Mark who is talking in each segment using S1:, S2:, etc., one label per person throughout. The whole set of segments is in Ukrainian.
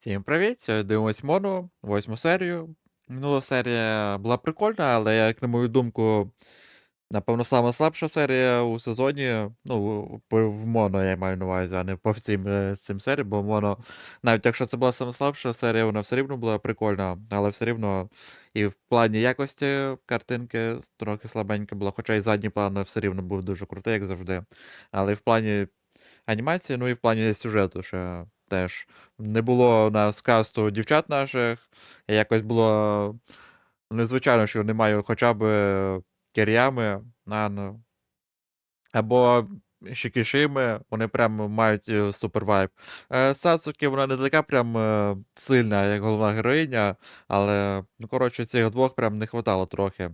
S1: Всім привіт! Сьогодні дивимось Мону, восьму серію. Минула серія була прикольна, але, як на мою думку, напевно, сама слабша серія у сезоні. Ну, в, Моно я маю на увазі, а не по всім е, цим серіям, бо Моно, навіть якщо це була сама слабша серія, вона все рівно була прикольна, але все рівно і в плані якості картинки трохи слабенька була, хоча і задній план все рівно був дуже крутий, як завжди. Але і в плані анімації, ну і в плані сюжету ще теж. Не було у нас касту дівчат наших. Якось було незвичайно, що немає хоча б Кір'ями, Нану. Або Шикішими, вони прям мають е, супер вайб. Е, Сацуки, вона не така прям е, сильна, як головна героїня, але, ну, коротше, цих двох прям не хватало трохи.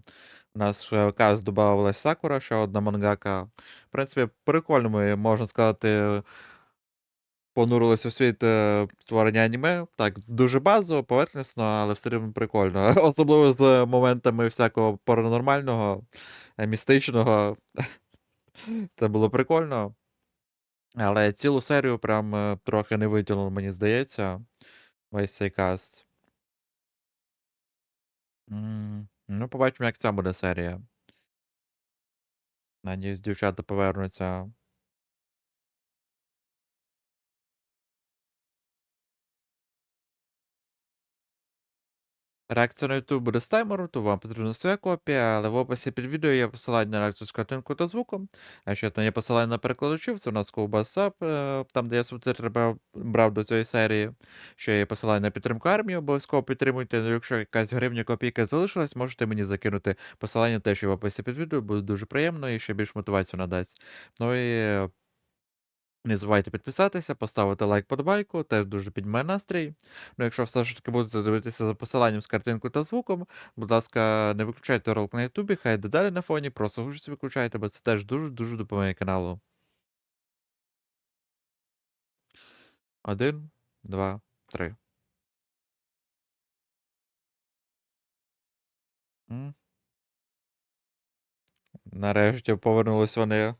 S1: У нас каст додавалась Сакура, ще одна мангака. В принципі, прикольними, можна сказати, понурились у світ е, створення аніме. Так, дуже базово, поверхнісно, але все рівно прикольно. Особливо з моментами всякого паранормального, е, містичного. Це було прикольно. Але цілу серію прям е, трохи не витягнуло, мені здається. Весь цей каст. Ну, побачимо, як ця буде серія. Надіюсь, дівчата повернуться. Реакція на YouTube буде з таймеру, то вам потрібна своя копія, але в описі під відео є посилання на реакцію з картинкою та звуком. А ще там є посилання на перекладачів, це у нас Ковбасап, там, де я субтитри брав, брав до цієї серії. Ще є посилання на підтримку армії, обов'язково підтримуйте. Ну, якщо якась гривня копійка залишилась, можете мені закинути посилання теж в описі під відео, буде дуже приємно і ще більш мотивацію надасть. Ну і не забувайте підписатися, поставити лайк подобайку, теж дуже піднімає настрій. Ну, якщо все ж таки будете дивитися за посиланням з картинкою та звуком, будь ласка, не виключайте ролик на Ютубі, хай йде далі на фоні, просто гучці виключайте, бо це теж дуже-дуже допомагає каналу. Один, два, три. Нарешті повернулись вони.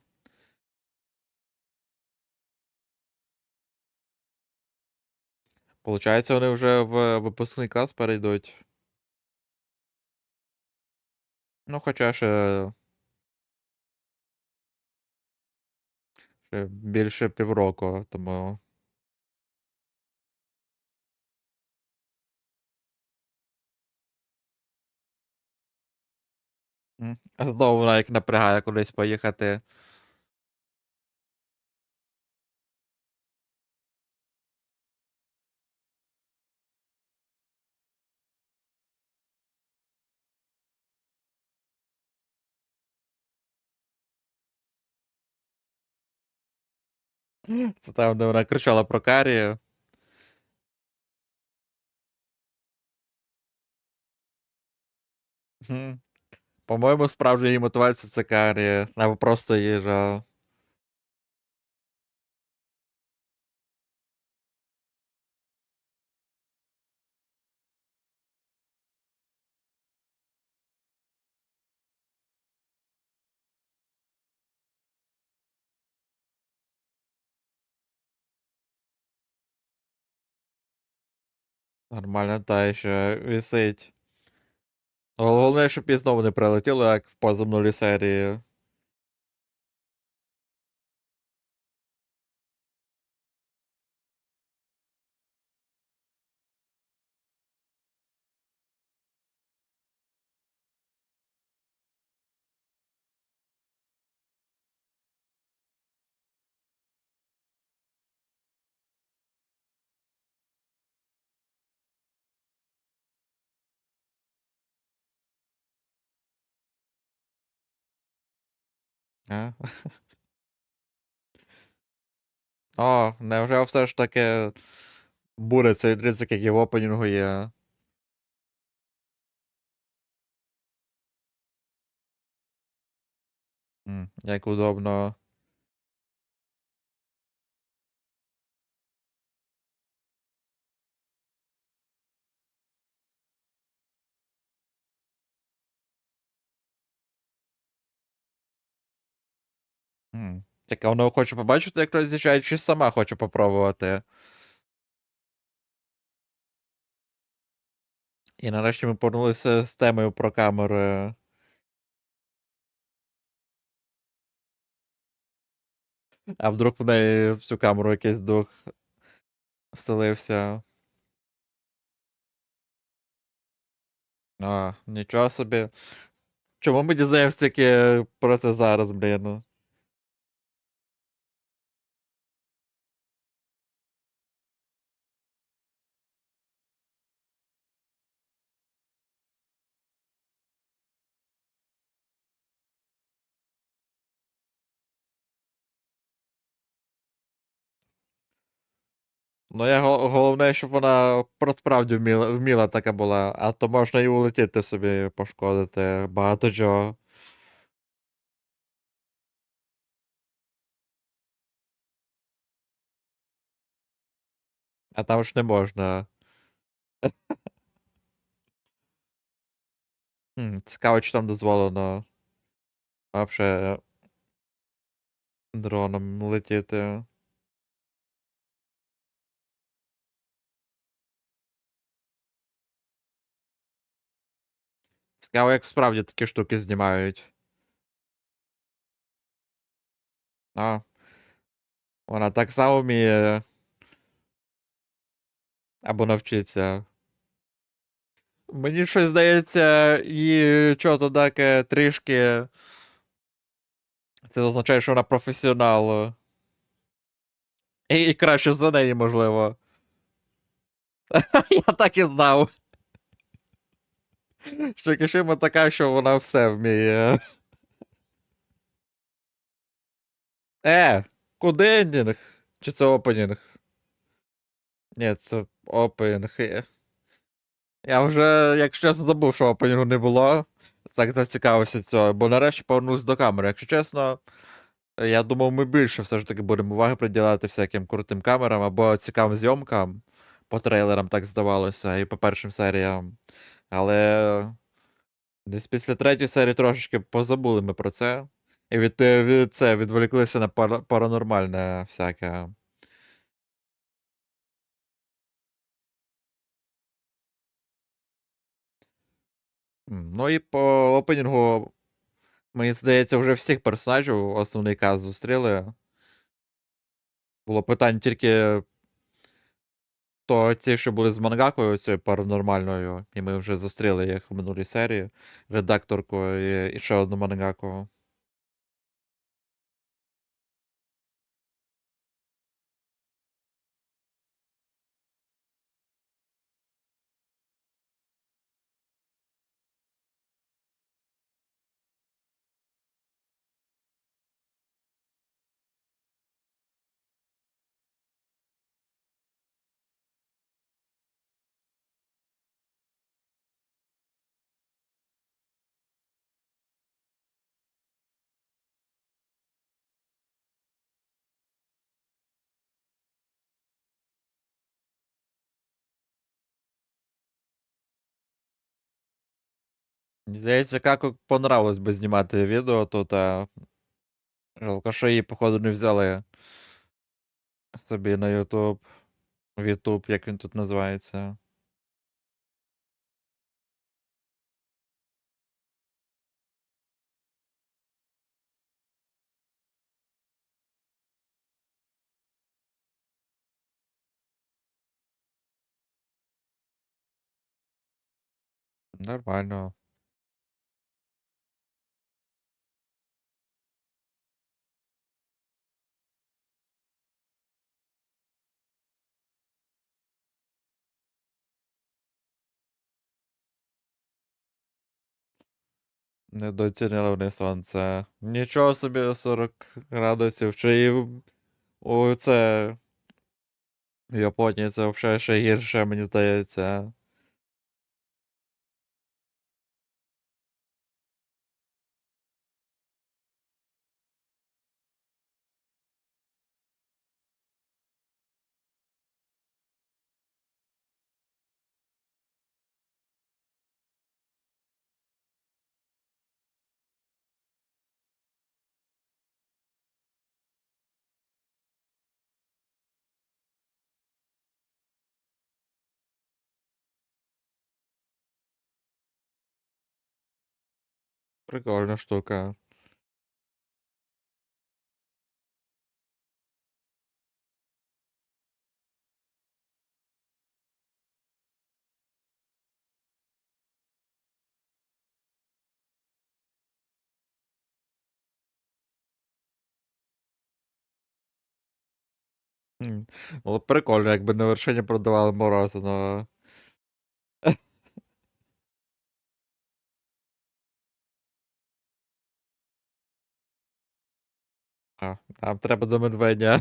S1: Получається, вони вже в випускний клас перейдуть. Ну, хоча ще. Ще більше півроку, тому. Знову вона як напрягає кудись поїхати. Це там, де вона кричала про карію. По-моєму, справжня її мотивація це карія, або просто їжа. Нормально, та ще висить. Головне, щоб і знову не прилетіло, як в позаминулій серії. А? О, невже все ж таки буде цей ризик, як і в опенінгу є. Як удобно. Так а воно хоче побачити, як роз'їжджає, чи сама хоче попробувати? І нарешті ми повернулися з темою про камери. А вдруг в неї в цю камеру якийсь дух вселився. А, нічого собі. Чому ми дізнаємося тільки про це зараз, блін? Ну, я головне, щоб вона справді вміла, вміла така була, а то можна і улетіти собі пошкодити багато чого. А там ж не можна. Цікаво, чи там дозволено вообще дроном летіти. Цікаво, як справді такі штуки знімають. А. Вона так само вміє. Або навчиться. Мені щось здається, і чого таке трішки. Це означає, що вона професіонал. І, і краще за неї, можливо. Я так і знав. Що Кішима така, що вона все вміє. Е, куди ендінг? Чи це опенінг? Ні, це опенінг. Я вже, якщо чесно, забув, що опенінгу не було. Так зацікавився цього, бо нарешті повернувся до камери. Якщо чесно, я думав, ми більше все ж таки будемо уваги приділяти всяким крутим камерам або цікавим зйомкам. По трейлерам так здавалося, і по першим серіям. Але десь після третьої серії трошечки позабули ми про це. І від, від це відволіклися на пара, паранормальне всяке. Ну і по опенінгу, мені здається, вже всіх персонажів основний каз зустріли. Було питань тільки то ті, що були з мангакою, цією паранормальною, і ми вже зустріли їх в минулій серії. Редакторку і, і ще одну мангаку. Мені здається, Каку понравилось би знімати відео тут, а жалко, що її, походу, не взяли собі на YouTube. В YouTube, як він тут називається. Нормально. Недооцінили сонце. Нічого собі 40 градусів. Чи і це. В Японії це взагалі ще гірше, мені здається. Прикольна штука. Було б прикольно, якби на вершині продавали морозиво. А, там треба до медведя.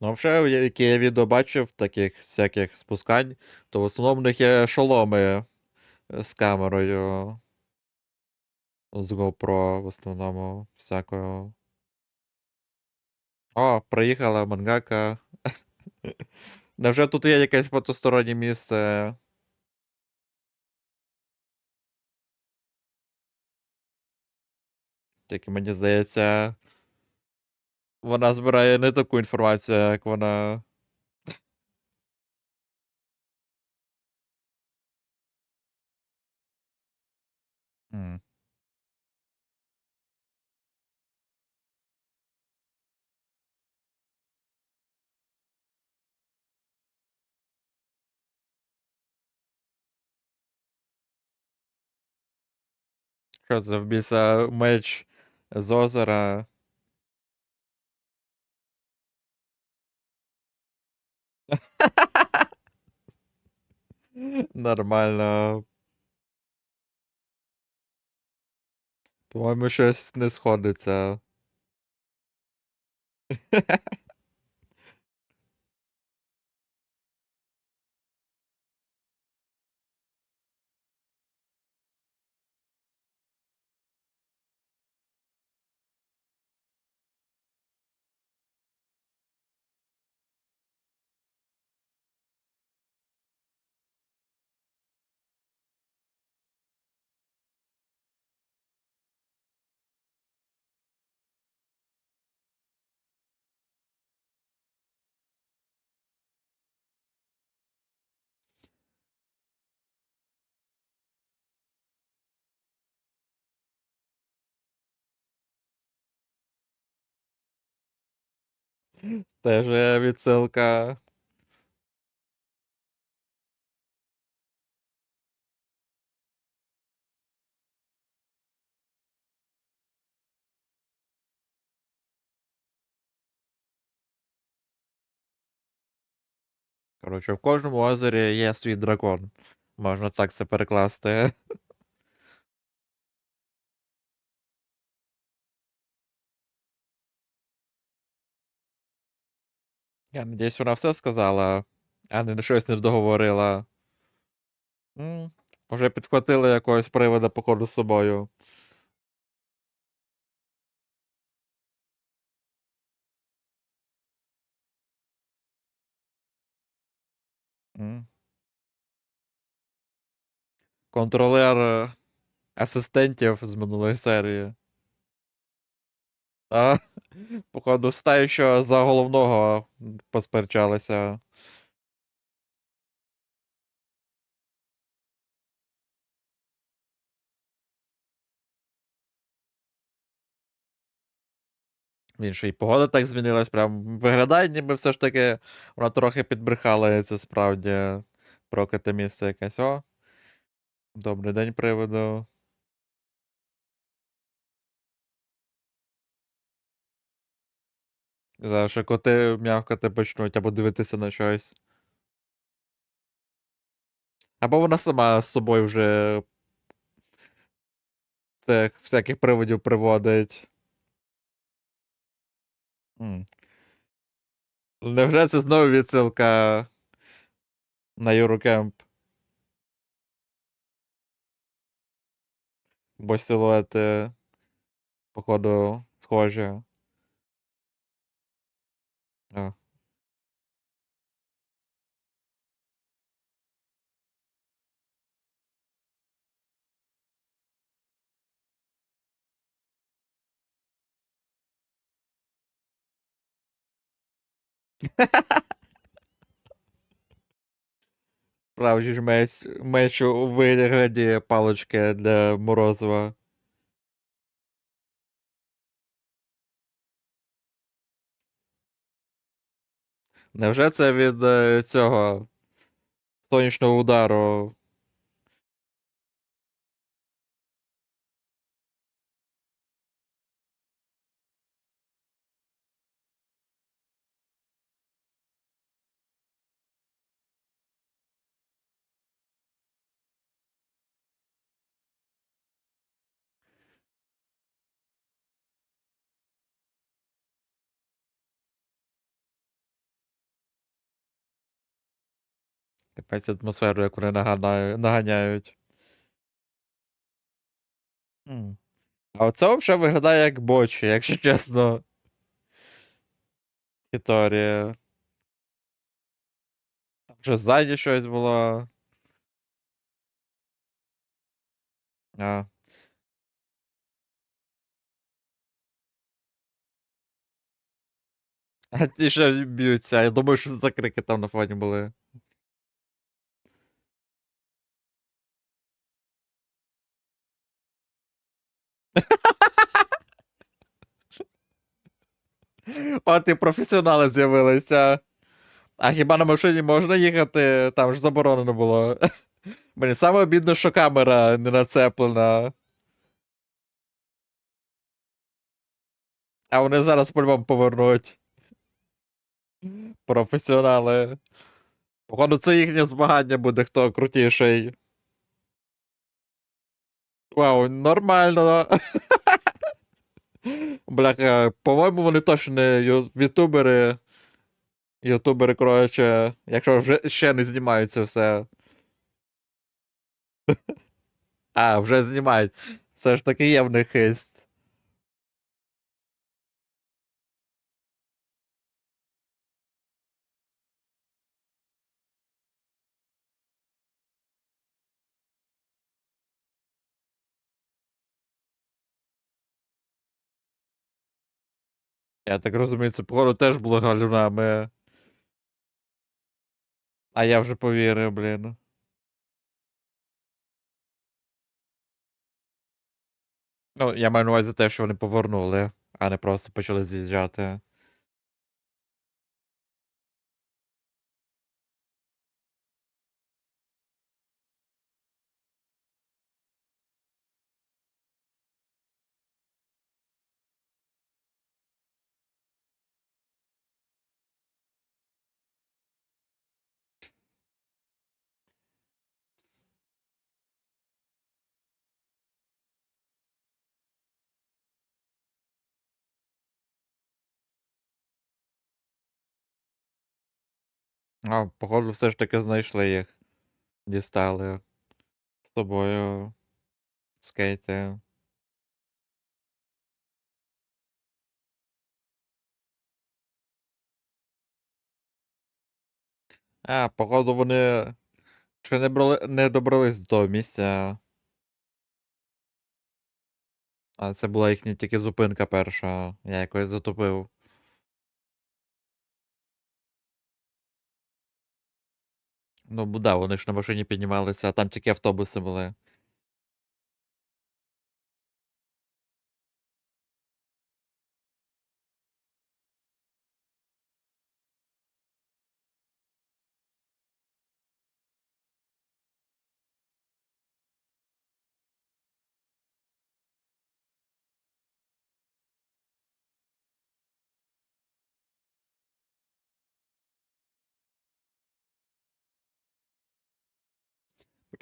S1: Ну, взагалі, які я відео бачив, таких всяких спускань, то в основному в них є шоломи е, з камерою. З GoPro в основному всякою. О, приїхала мангака. Невже тут є якесь потустороннє місце? Тільки мені здається, вона збирає не таку інформацію, як вона. М. Що це в біса меч з озера? Нормально. По-моєму, щось не сходиться. Теж відсилка. Коротше, в кожному озері є свій дракон. Можна так це перекласти. Я надіюсь, вона все сказала, а не щось не договорила. Може, підхватили якогось привода походу з собою. Контролер е, асистентів з минулої серії. А, походу, стаю, що за головного посперчалися. Він ще й погода так змінилась, прям виглядає, ніби все ж таки вона трохи підбрехала, і це справді прокляте місце якесь. О. Добрий день, приводу. Зараз ще коти м'явкати почнуть або дивитися на щось. Або вона сама з собою вже цих всяких приводів приводить. М. Невже це знову відсилка на Юрокемп. Бо силуети, походу, схожі. А. Справжній меч, меч у вигляді палочки для Морозова. Невже це від е, цього сонячного удару? Якась атмосферу, як вони наганяють. М. А оце взагалі виглядає як бочі, якщо чесно. Історія. Там вже ззаді щось було. А. А ті ще б'ються. Я думаю, що за крики там на фоні були. От і професіонали з'явилися. А хіба на машині можна їхати? Там ж заборонено було. Мені саме обідно, що камера не нацеплена. А вони зараз по-любому повернуть. Професіонали. Походу, це їхнє змагання буде, хто крутіший. Вау, нормально. Бляха, по-моєму, вони точно не ютубери. Ютубери, коротше, якщо вже ще не знімають це все. А, вже знімають. Все ж таки є в них хист. Я так розумію, це походу теж була галюнами. А я вже повірив, блін. Ну, я маю на увазі те, що вони повернули, а не просто почали з'їжджати. А, походу, все ж таки знайшли їх. Дістали з тобою скейти. А, походу, вони ще не, брали, не добрались до того місця. А це була їхня тільки зупинка перша. Я якось затупив. Ну, да, вони ж на машині піднімалися, а там тільки автобуси були.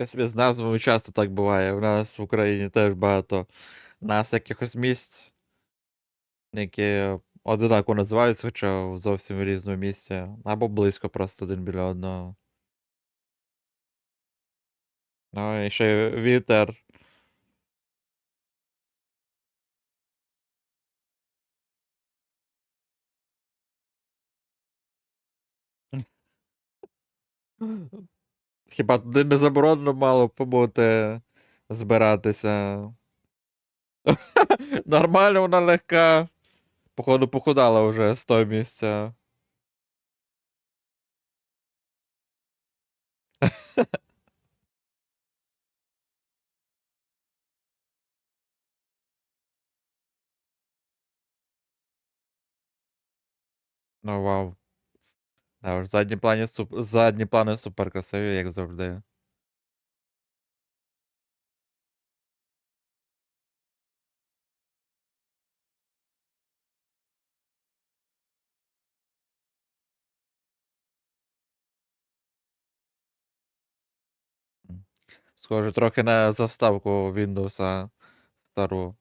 S1: Собі з назвами часто так буває. У нас в Україні теж багато нас якихось місць, які одинаково називаються, хоча в зовсім різному місці. Або близько просто один біля одного. Ну, і ще вітер. Хіба туди не заборонено мало побути збиратися? Нормально вона легка. Походу, похудала вже з того місця. Ну, вау. Да, уж задні плані суп... задні плани супер красиві, як завжди. Схоже, трохи на заставку Windows стару.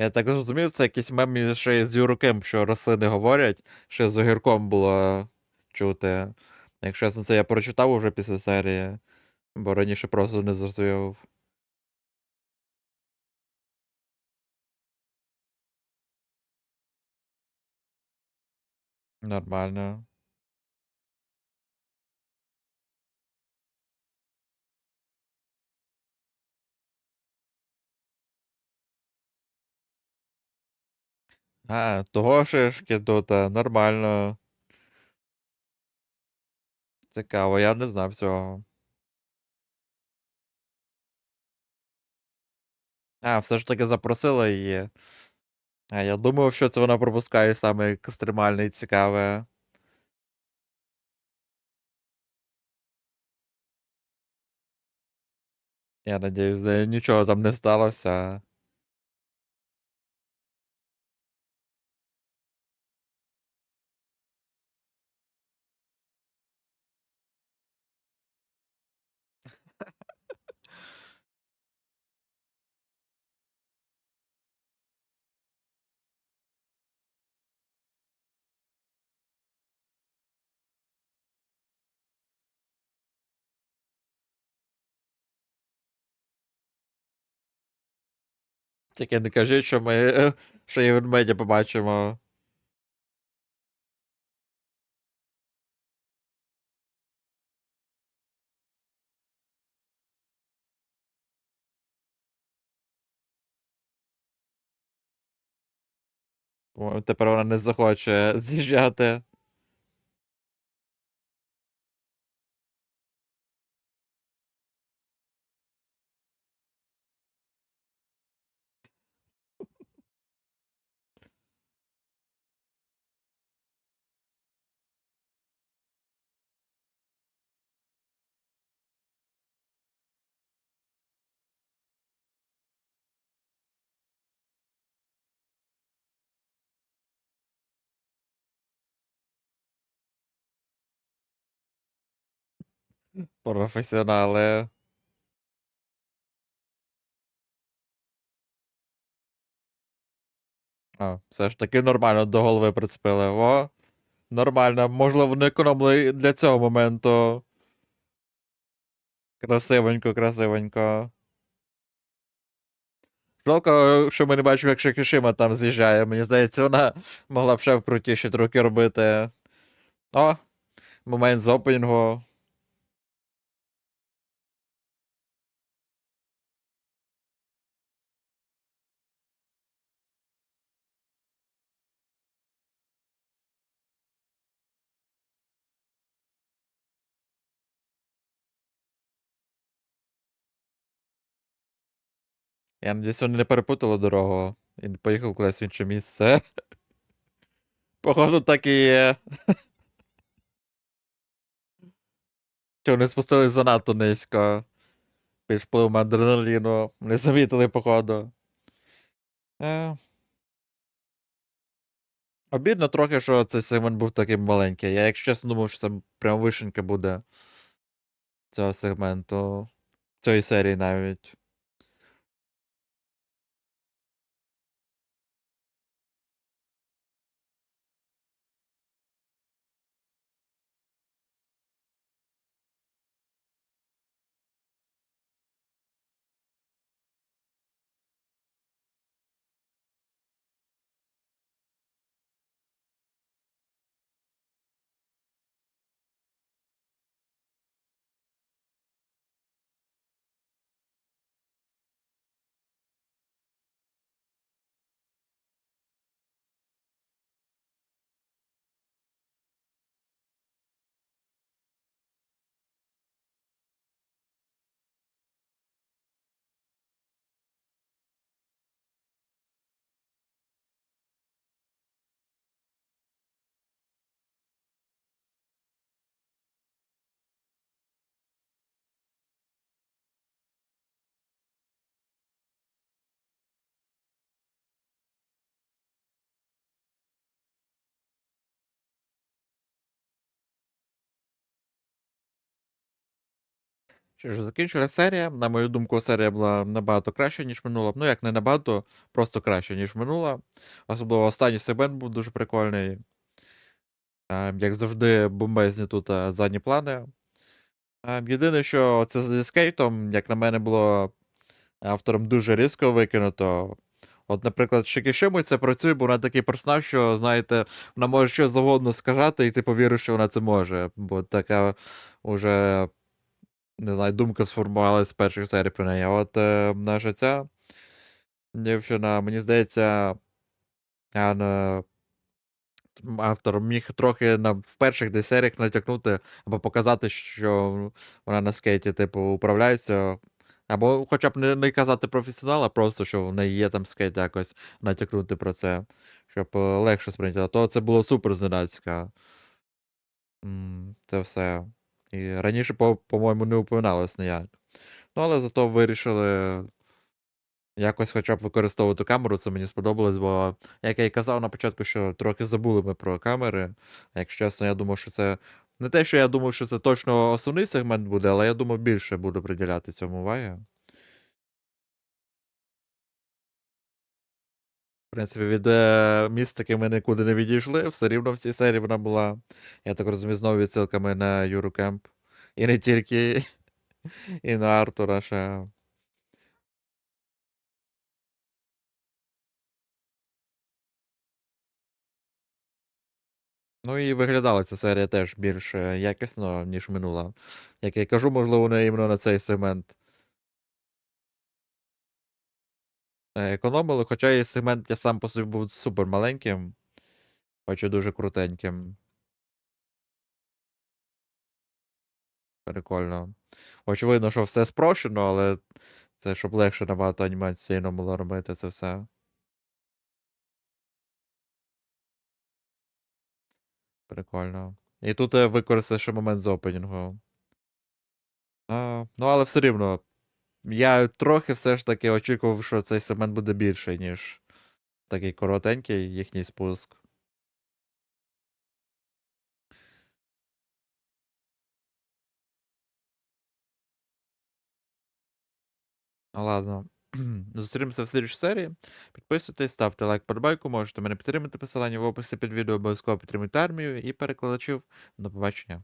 S1: Я так зрозумів, це якийсь мем ще з Юруким, що рослини говорять, ще з огірком було чути. Якщо чесно, це я прочитав уже після серії, бо раніше просто не зрозумів. Нормально. А, того шишки тут, нормально. Цікаво, я не знав цього. А, все ж таки запросила її. А я думав, що це вона пропускає саме екстремальне і цікаве. Я надіюсь, нічого там не сталося. Тільки не кажіть, що ми що і ведмедя побачимо. Тепер вона не захоче з'їжджати. Професіонали. А, все ж таки нормально до голови прицепили. О, нормально. Можливо, не економили для цього моменту. Красивенько, красивенько. Жалко, що ми не бачимо, як Шикішима там з'їжджає. Мені здається, вона могла б ще крутіші трюки робити. О, момент з опенінгу. Я надіюсь, вони не перепутали дорогу і не поїхав кудись в інше місце. Походу, так і є. Чи вони спустились занадто низько. Під впливом адреналіну. Не замітили, походу. Е... Обідно трохи, що цей сегмент був такий маленький. Я, якщо чесно, думав, що це прям вишенька буде цього сегменту. Цієї серії навіть. Що ж, серія. На мою думку, серія була набагато краща, ніж минула. Ну, як не набагато, просто краще, ніж минула. Особливо останній сегмент був дуже прикольний. Е, Як завжди, бомбезні тут е, задні плани. Е, Єдине, що це з скейтом, як на мене, було автором дуже різко викинуто. От, наприклад, Шикішиму це працює, бо вона такий персонаж, що, знаєте, вона може що завгодно сказати, і ти повіриш, що вона це може. Бо така уже, не знаю, думка сформувалася з перших серій про неї. А от е, наша ця дівчина, мені здається, а, на- автор міг трохи на, в перших десь серіях натякнути або показати, що вона на скейті, типу, управляється. Або хоча б не, не казати професіонал, а просто, що в неї є там скейт якось натякнути про це, щоб е, легше сприйняти. А то це було супер зненацька. Це все. І раніше, по- по-моєму, не упоминалось ніяк. Ну, але зато вирішили якось хоча б використовувати камеру, це мені сподобалось, бо, як я і казав на початку, що трохи забули ми про камери. Якщо чесно, я думав, що це. Не те, що я думав, що це точно основний сегмент буде, але я думав, більше буду приділяти цьому уваги. В принципі, від е, містики ми нікуди не відійшли, все рівно в цій серії вона була. Я так розумію, знову відсилками на Юру Кемп. І не тільки, і на Артура ще. Ну і виглядала ця серія теж більш е, якісно, ніж минула. Як я кажу, можливо, не іменно на цей сегмент економили, хоча і сегмент я сам по собі був супер маленьким, хоч і дуже крутеньким. Прикольно. Очевидно, що все спрощено, але це щоб легше набагато анімаційно було робити це все. Прикольно. І тут е, використав ще момент з опенінгу. А, ну, але все рівно. Я трохи все ж таки очікував, що цей сегмент буде більший, ніж такий коротенький їхній спуск. Ну ладно. Зустрінемося в слідчій серії. Підписуйтесь, ставте лайк подобайку, можете мене підтримати посилання в описі під відео, обов'язково підтримуйте армію і перекладачів. До побачення.